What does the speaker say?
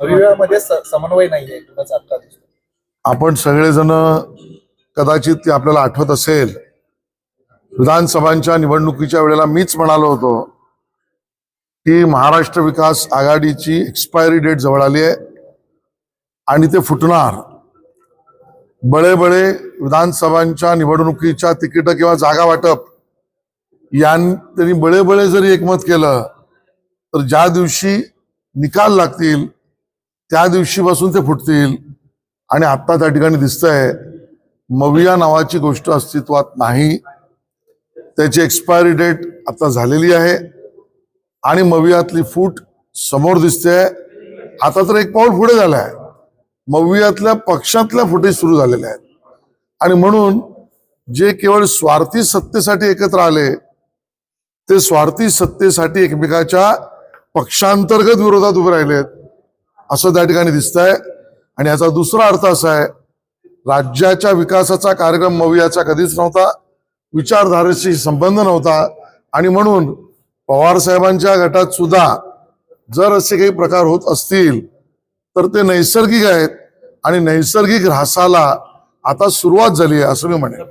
मविवामध्ये समन्वय नाहीये आपण सगळेजण कदाचित ते आपल्याला आठवत असेल विधानसभांच्या निवडणुकीच्या वेळेला मीच म्हणालो होतो की महाराष्ट्र विकास आघाडीची एक्सपायरी डेट जवळ आली आहे आणि ते फुटणार. बळे बळे विधानसभांच्या निवडणुकीच्या तिकीट किंवा जागा वाटप यांनी बळे बळे जरी एकमत केलं तर ज्या दिवशी निकाल लागतील त्या दिवशीपासून ते फुटतील. आणि आत्ता त्या ठिकाणी दिसतंय मविया नावाची गोष्ट अस्तित्वात नाही. त्याची एक्सपायरी डेट आता झालेली आहे. आणि मवियातली फूट समोर दिसते आता तर एक पाऊल पुढे झालाय. मवियातल्या पक्षातल्या फुटी सुरू झालेल्या आहेत. आणि म्हणून जे केवळ स्वार्थी सत्तेसाठी एकत्र आले ते स्वार्थी सत्तेसाठी एकमेकाच्या पक्षांतर्गत विरोधात उभे राहिलेत. असं त्या ठिकाणी दिसतंय. आणि याचा दुसरा अर्थ असा आहे राज्याच्या विकासाचा कार्यक्रम मवियाचा कधीच नव्हता विचारधारेशी संबंध नव्हता. आणि म्हणून पवार साहेबांच्या गटात सुद्धा जर असे काही प्रकार होत असतील तर ते नैसर्गिक आहेत. आणि नैसर्गिक ऱ्हासाला आता सुरुवात झाली आहे असं मी म्हणेन.